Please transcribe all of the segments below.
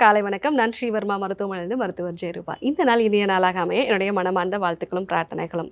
காலை வணக்கம். நான் ஸ்ரீவர்மா மருத்துவமனையிலிருந்து மருத்துவர் ஜெயரூபா. இந்த நாள் இனிய நாளாக அமைய என்னுடைய மனமார்ந்த வாழ்த்துக்களும் பிரார்த்தனைகளும்.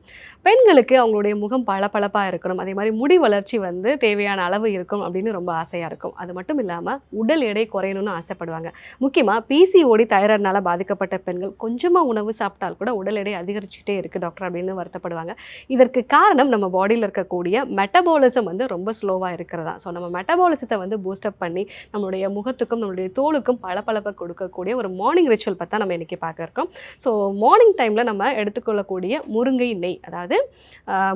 பெண்களுக்கு அவங்களுடைய முகம் பளபளப்பாக இருக்கணும். அதே மாதிரி முடி வளர்ச்சி வந்து தேவையான அளவு இருக்கும் அப்படின்னு ரொம்ப ஆசையாக இருக்கும். அது மட்டும் இல்லாமல் உடல் எடை குறையணும்னு ஆசைப்படுவாங்க. முக்கியமாக பிசிஓடி தைராய்டுனால பாதிக்கப்பட்ட பெண்கள் கொஞ்சமாக உணவு சாப்பிட்டால் கூட உடல் எடை அதிகரிச்சுட்டே இருக்குது டாக்டர் அப்படின்னு வருத்தப்படுவாங்க. இதற்கு காரணம் நம்ம பாடியில் இருக்கக்கூடிய மெட்டபாலிசம் வந்து ரொம்ப ஸ்லோவாக இருக்கிறதா. ஸோ நம்ம மெட்டபாலிசத்தை வந்து பூஸ்டப் பண்ணி நம்மளுடைய முகத்துக்கும் நம்மளுடைய தோலுக்கும் பளபளப்பு கொடுக்கக்கூடிய ஒரு மார்னிங் ரிச்சுவல் பற்றி நம்ம இன்றைக்கி பார்க்க இருக்கோம். ஸோ மார்னிங் டைமில் நம்ம எடுத்துக்கொள்ளக்கூடிய முருங்கை நெய் அதாவது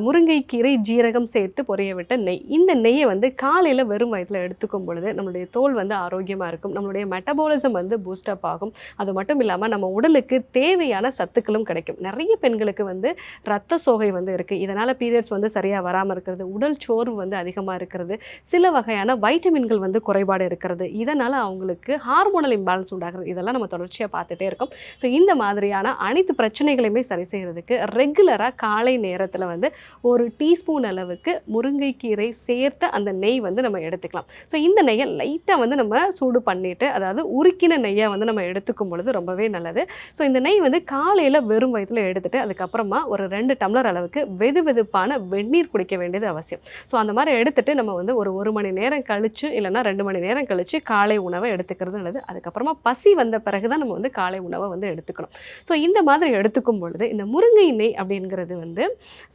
முருங்கை கீரை ஜீரகம் சேர்த்து பொரிய விட்ட நெய். இந்த நெய்யை வந்து காலையில் வெறும் வயதில் எடுத்துக்கும் பொழுது நம்மளுடைய தோல் வந்து ஆரோக்கியமாக இருக்கும். நம்மளுடைய மெட்டபாலிசம் வந்து பூஸ்டப் ஆகும். அது மட்டும் இல்லாமல் நம்ம உடலுக்கு தேவையான சத்துக்களும் கிடைக்கும். நிறைய பெண்களுக்கு வந்து ரத்த சோகை வந்து இருக்குது இதனால் பீரியட்ஸ் வந்து சரியாக வராமல் இருக்கிறது உடல் சோர்வு வந்து அதிகமாக இருக்கிறது சில வகையான வைட்டமின்கள் வந்து குறைபாடு இருக்கிறது. இதனால் அவங்களுக்கு ஹார்மோனல் இம்பேலன்ஸ் உண்டாகிறது. இதெல்லாம் நம்ம தொடர்ச்சியாக பார்த்துட்டே இருக்கோம். ஸோ இந்த மாதிரியான அனைத்து பிரச்சனைகளையுமே சரி செய்கிறதுக்கு ரெகுலராக காலை நேரத்தில் வந்து ஒரு டீஸ்பூன் அளவுக்கு முருங்கைக்கீரை சேர்த்த அந்த நெய் வந்து நம்ம எடுத்துக்கலாம். ஸோ இந்த நெய்யை லைட்டாக வந்து நம்ம சூடு பண்ணிவிட்டு அதாவது உருக்கின நெய்யை வந்து நம்ம எடுத்துக்கும் பொழுது ரொம்பவே நல்லது. ஸோ இந்த நெய் வந்து காலையில் வெறும் வயிற்றில் எடுத்துகிட்டு அதுக்கப்புறமா ஒரு ரெண்டு டம்ளர் அளவுக்கு வெது வெதுப்பான வெந்நீர் குடிக்க வேண்டியது அவசியம். ஸோ அந்த மாதிரி எடுத்துகிட்டு நம்ம வந்து ஒரு ஒரு மணி நேரம் கழித்து இல்லைன்னா ரெண்டு மணி நேரம் கழித்து காலை உணவை எடுத்துக்கிறது நல்லது. அதுக்கப்புறமா பசி வந்த பிறகு தான் நம்ம வந்து காலை உணவை வந்து எடுத்துக்கணும். ஸோ இந்த மாதிரி எடுத்துக்கும் பொழுது இந்த முருங்கை நெய் அப்படிங்கிறது வந்து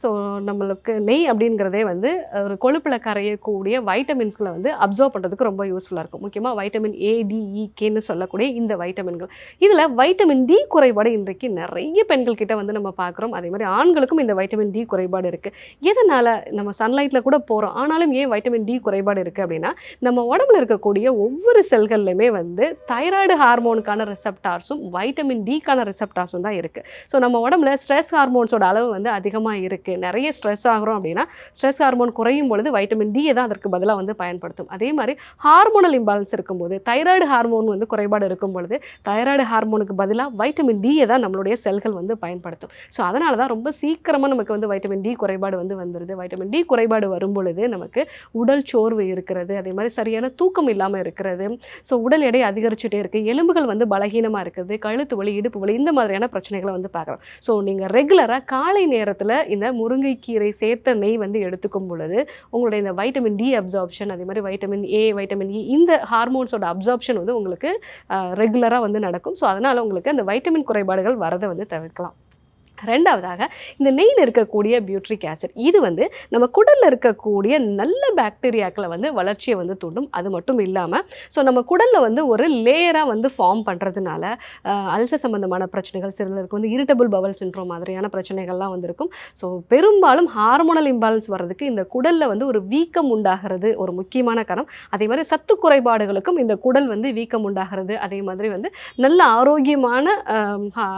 ஸோ நம்மளுக்கு நெய் அப்படிங்கிறதே வந்து ஒரு கொழுப்பில் கரையக்கூடிய வைட்டமின்ஸ்களை வந்து அப்சர்வ் பண்ணுறதுக்கு ரொம்ப யூஸ்ஃபுல்லாக இருக்கும். முக்கியமாக வைட்டமின் ஏடிஇகேன்னு e, கேன்னு சொல்லக்கூடிய இந்த வைட்டமின்கள் இதில் வைட்டமின் டி குறைபாடு இன்றைக்கு நிறைய பெண்கள் கிட்ட வந்து நம்ம பார்க்குறோம் அதே மாதிரி ஆண்களுக்கும் இந்த வைட்டமின் டி குறைபாடு இருக்குது எதனால் நம்ம சன்லைட்டில் கூட போகிறோம் ஆனாலும் ஏன் வைட்டமின் டி குறைபாடு இருக்குது அப்படின்னா நம்ம உடம்புல இருக்கக்கூடிய ஒவ்வொரு செல்கள்லையுமே வந்து தைராய்டு ஹார்மோனுக்கான ரிசப்டார்ஸும் வைட்டமின் டிக்கான ரிசப்டார்ஸும் தான் இருக்குது ஸோ நம்ம உடம்புல ஸ்ட்ரெஸ் ஹார்மோன்ஸோட அளவு வந்து அதிகமாக இருக்குது நிறைய ஸ்ட்ரெஸ் ஆகிறோம் அப்படின்னா ஸ்ட்ரெஸ் ஹார்மோன் குறையும் பொழுது வைட்டமின் டியை தான் அதற்கு பதிலாக வந்து பயன்படுத்தும். அதே மாதிரி ஹார்மோனல் இம்பாலன்ஸ் இருக்கும்போது தைராய்டு ஹார்மோன் வந்து குறைபாடு இருக்கும் பொழுது தைராய்டு ஹார்மோனுக்கு பதிலாக வைட்டமின் டியை தான் நம்மளுடைய செல்கள் வந்து பயன்படுத்தும். ஸோ அதனால தான் ரொம்ப சீக்கிரமாக நமக்கு வந்து வைட்டமின் டி குறைபாடு வந்து வந்துடுது வைட்டமின் டி குறைபாடு வரும் பொழுது நமக்கு உடல் சோர்வு இருக்கிறது. அதே மாதிரி சரியான தூக்கம் இல்லாமல் இருக்கிறது. ஸோ உடல் எடை அதிகரிச்சுட்டே இருக்குது எலும்புகள் வந்து பலகீனமாக இருக்குது கழுத்து வலி இடுப்பு வலி இந்த மாதிரியான பிரச்சனைகளை வந்து பார்க்குறோம் ஸோ நீங்கள் ரெகுலராக காலை நேரத்தில் இந்த முருங்கைக்கீரை சேர்த்த நெய் வந்து எடுத்துக்கும் பொழுது உங்களுடைய இந்த வைட்டமின் டி அப்சார்ப்ஷன் அதே மாதிரி வைட்டமின் ஏ வைட்டமின் இ இந்த ஹார்மோன்ஸோட அப்சார்ப்ஷன் வந்து உங்களுக்கு ரெகுலராக வந்து நடக்கும். ஸோ அதனால் உங்களுக்கு அந்த வைட்டமின் குறைபாடுகள் வரதை வந்து தவிர்க்கலாம். ரெண்டாவதாக இந்த நெய்யில் இருக்கக்கூடிய பியூட்ரிக் ஆசிட் இது வந்து நம்ம குடலில் இருக்கக்கூடிய நல்ல பாக்டீரியாக்களை வந்து வளர்ச்சியை வந்து தூண்டும். அது மட்டும் இல்லாமல் ஸோ நம்ம குடலில் வந்து ஒரு லேயராக வந்து ஃபார்ம் பண்ணுறதுனால அல்சர் சம்மந்தமான பிரச்சனைகள் சிலருக்கு வந்து இரிட்டபிள் பவல் சின்ட்ரோம் மாதிரியான பிரச்சனைகள்லாம் வந்திருக்கும். ஸோ பெரும்பாலும் ஹார்மோனல் இம்பாலன்ஸ் வர்றதுக்கு இந்த குடலில் வந்து ஒரு வீக்கம் உண்டாகிறது ஒரு முக்கியமான காரணம். அதே மாதிரி சத்து குறைபாடுகளுக்கும் இந்த குடல் வந்து வீக்கம் உண்டாகிறது. அதே மாதிரி வந்து நல்ல ஆரோக்கியமான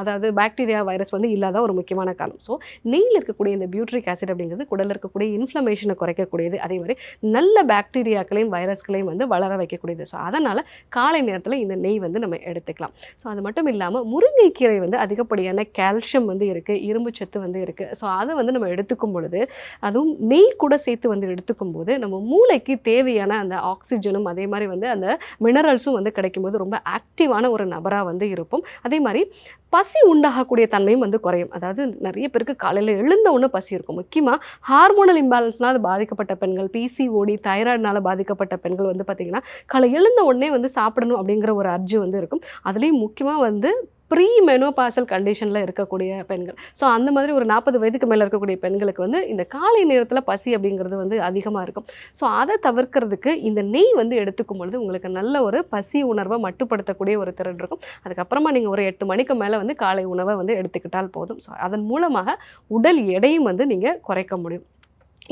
அதாவது பாக்டீரியா வைரஸ் வந்து இல்லாத ஒரு முக்கியமான காரணம் ஸோ நெய்யில் இருக்கக்கூடிய இந்த பியூட்ரிக் ஆசிட் அப்படிங்கிறது குடலில் இருக்கக்கூடிய இன்ஃப்ளமேஷனை குறைக்கக்கூடியது. அதே மாதிரி நல்ல பாக்டீரியாக்களையும் வைரஸ்களையும் வந்து வளர வைக்கக்கூடியது. ஸோ அதனால் காலை நேரத்தில் இந்த நெய் வந்து நம்ம எடுத்துக்கலாம். ஸோ அது மட்டும் இல்லாமல் முருங்கைக்கீரை வந்து அதிகப்படியான கால்சியம் வந்து இருக்குது இரும்பு சத்து வந்து இருக்குது ஸோ அதை வந்து நம்ம எடுத்துக்கும் பொழுது அதுவும் நெய் கூட சேர்த்து வந்து எடுத்துக்கும் போது நம்ம மூளைக்கு தேவையான அந்த ஆக்சிஜனும் அதே மாதிரி வந்து அந்த மினரல்ஸும் வந்து கிடைக்கும்போது ரொம்ப ஆக்டிவான ஒரு நபராக வந்து இருப்போம். அதே மாதிரி பசி உண்டாகக்கூடிய தன்மையும் வந்து குறையும். அதாவது நிறைய பேருக்கு காலையில் எழுந்த ஒன்று பசி இருக்கும். முக்கியமாக ஹார்மோனல் இம்பேலன்ஸ்னால் பாதிக்கப்பட்ட பெண்கள் பிசிஓடி தைராய்டினால் பாதிக்கப்பட்ட பெண்கள் வந்து பார்த்திங்கன்னா காலை எழுந்த உடனே வந்து சாப்பிடணும் அப்படிங்கிற ஒரு அர்ஜு வந்து இருக்கும். அதுலேயும் முக்கியமாக வந்து ப்ரீ மெனோபாசல் கண்டிஷனில் இருக்கக்கூடிய பெண்கள். ஸோ அந்த மாதிரி ஒரு நாற்பது வயதுக்கு மேலே இருக்கக்கூடிய பெண்களுக்கு வந்து இந்த காலை நேரத்தில் பசி அப்படிங்கிறது வந்து அதிகமாக இருக்கும். ஸோ அதை தவிர்க்கிறதுக்கு இந்த நெய் வந்து எடுத்துக்கும் பொழுது உங்களுக்கு நல்ல ஒரு பசி உணர்வை மட்டுப்படுத்தக்கூடிய ஒரு திறன் இருக்கும். அதுக்கப்புறமா நீங்கள் ஒரு எட்டு மணிக்கு மேலே வந்து காலை உணவை வந்து எடுத்துக்கிட்டால் போதும். ஸோ அதன் மூலமாக உடல் எடையும் வந்து நீங்கள் குறைக்க முடியும்.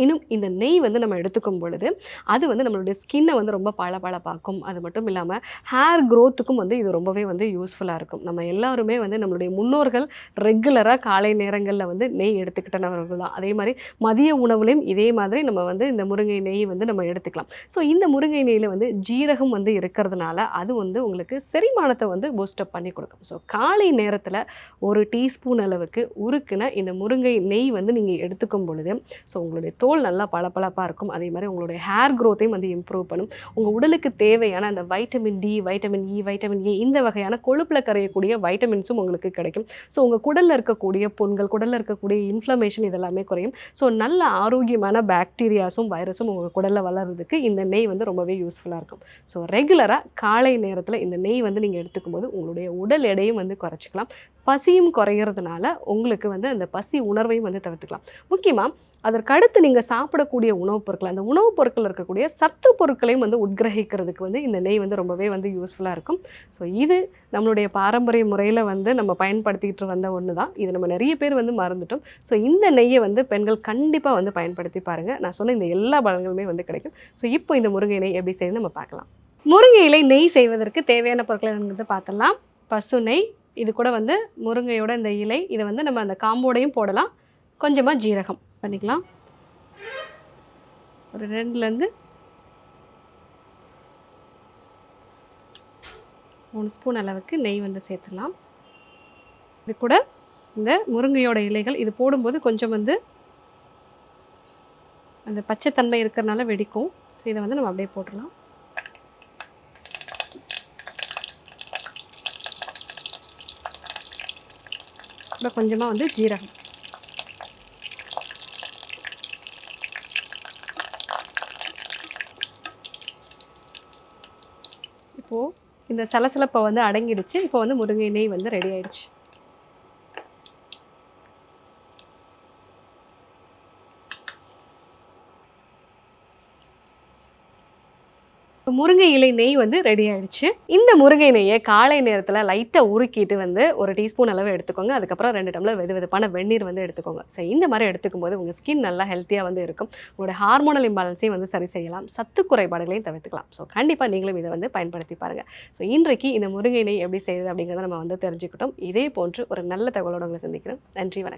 இன்னும் இந்த நெய் வந்து நம்ம எடுத்துக்கும் பொழுது அது வந்து நம்மளுடைய ஸ்கின்னை வந்து ரொம்ப பளபளப்பாக்கும். அது மட்டும் இல்லாமல் ஹேர் க்ரோத்துக்கும் வந்து இது ரொம்பவே வந்து யூஸ்ஃபுல்லாக இருக்கும். நம்ம எல்லாருமே வந்து நம்மளுடைய முன்னோர்கள் ரெகுலராக காலை நேரங்களில் வந்து நெய் எடுத்துக்கிட்டனவர்கள் தான். அதே மாதிரி மதிய உணவுலையும் இதே மாதிரி நம்ம வந்து இந்த முருங்கை நெய் வந்து நம்ம எடுத்துக்கலாம். ஸோ இந்த முருங்கை நெய்யில் வந்து ஜீரகம் வந்து இருக்கிறதுனால அது வந்து உங்களுக்கு செரிமானத்தை வந்து பூஸ்டப் பண்ணி கொடுக்கும். ஸோ காலை நேரத்தில் ஒரு டீஸ்பூன் அளவுக்கு உருக்குன இந்த முருங்கை நெய் வந்து நீங்கள் எடுத்துக்கும் பொழுது ஸோ உங்களுடைய தோல் நல்லா பளபளப்பாக இருக்கும். அதே மாதிரி உங்களுடைய ஹேர் க்ரோத்தையும் வந்து இம்ப்ரூவ் பண்ணும். உங்கள் உடலுக்கு தேவையான அந்த vitamin D vitamin E vitamin A இந்த வகையான கொழுப்பில் கரையக்கூடிய வைட்டமின்ஸும் உங்களுக்கு கிடைக்கும். ஸோ உங்கள் குடலில் இருக்கக்கூடிய புண்கள் குடலில் இருக்கக்கூடிய இன்ஃப்ளமேஷன் இதெல்லாமே குறையும். ஸோ நல்ல ஆரோக்கியமான பாக்டீரியாஸும் வைரஸும் உங்கள் குடலில் வளர்கிறதுக்கு இந்த நெய் வந்து ரொம்பவே யூஸ்ஃபுல்லாக இருக்கும். ஸோ ரெகுலராக காலை நேரத்தில் இந்த நெய் வந்து நீங்கள் எடுத்துக்கும் போது உங்களுடைய உடல் எடையும் வந்து குறைச்சிக்கலாம். பசியும் குறையிறதுனால உங்களுக்கு வந்து அந்த பசி உணர்வையும் வந்து தவிர்த்துக்கலாம். முக்கியமாக அதற்கடுத்து நீங்கள் சாப்பிடக்கூடிய உணவுப் பொருட்கள் அந்த உணவுப் பொருட்கள் இருக்கக்கூடிய சத்து பொருட்களையும் வந்து உட்கிரகிக்கிறதுக்கு வந்து இந்த நெய் வந்து ரொம்பவே வந்து யூஸ்ஃபுல்லாக இருக்கும். ஸோ இது நம்மளுடைய பாரம்பரிய முறையில் வந்து நம்ம பயன்படுத்திக்கிட்டு வந்த ஒன்று தான் இது நம்ம நிறைய பேர் வந்து மறந்துட்டோம். ஸோ இந்த நெய்யை வந்து பெண்கள் கண்டிப்பாக வந்து பயன்படுத்தி பாருங்கள் நான் சொன்ன இந்த எல்லா பலன்களுமே வந்து கிடைக்கும். ஸோ இப்போ இந்த முருங்கை நெய் எப்படி செய்யணும் நம்ம பார்க்கலாம். முருங்கை இலை நெய் செய்வதற்கு தேவையான பொருட்களை வந்து பார்த்துடலாம். பசு நெய் இது கூட வந்து முருங்கையோட இந்த இலை இதை வந்து நம்ம அந்த காம்போடையும் போடலாம். கொஞ்சமாக ஜீரகம். பண்ணிக்கலாம். ஒரு ரெண்டுலேருந்து மூணு ஸ்பூன் அளவுக்கு நெய் வந்து சேர்த்துடலாம். இது கூட இந்த முருங்கையோட இலைகள் இது போடும்போது கொஞ்சம் வந்து அந்த பச்சைத்தன்மை இருக்கிறனால வெடிக்கும். ஸோ இதை வந்து நம்ம அப்படியே போட்டுடலாம். கூட கொஞ்சமாக வந்து ஜீரகம். இப்போது இந்த சலசலப்பை வந்து அடங்கிடுச்சு. இப்போ வந்து முருங்கை நெய் வந்து ரெடி ஆயிடுச்சு. முருங்கை இலை நெய் வந்து ரெடி ஆயிடுச்சு. இந்த முருங்கை நெய்யை காலை நேரத்தில் லைட்டாக உருக்கிட்டு வந்து ஒரு டீஸ்பூன் அளவு எடுத்துக்கோங்க. அதுக்கப்புறம் ரெண்டு டம்ளர் வெது வெதுப்பான வெந்நீர் வந்து எடுத்துக்கோங்க. ஸோ இந்த மாதிரி எடுத்துக்கும் போது உங்கள் ஸ்கின் நல்லா ஹெல்த்தியாக வந்து இருக்கும். உங்களோட ஹார்மோனல் இம்பாலன்ஸையும் வந்து சரி செய்யலாம். சத்து குறைபாடுகளையும் தவிர்த்துக்கலாம். ஸோ கண்டிப்பாக நீங்களும் இதை வந்து பயன்படுத்தி பாருங்கள் ஸோ இன்றைக்கு இந்த முருங்கை நெய் எப்படி செய்யுது அப்படிங்கிறத நம்ம வந்து தெரிஞ்சுக்கிட்டோம். இதே போன்று ஒரு நல்ல தகவலோட உங்களை சந்திக்கிறோம் நன்றி வணக்கம்.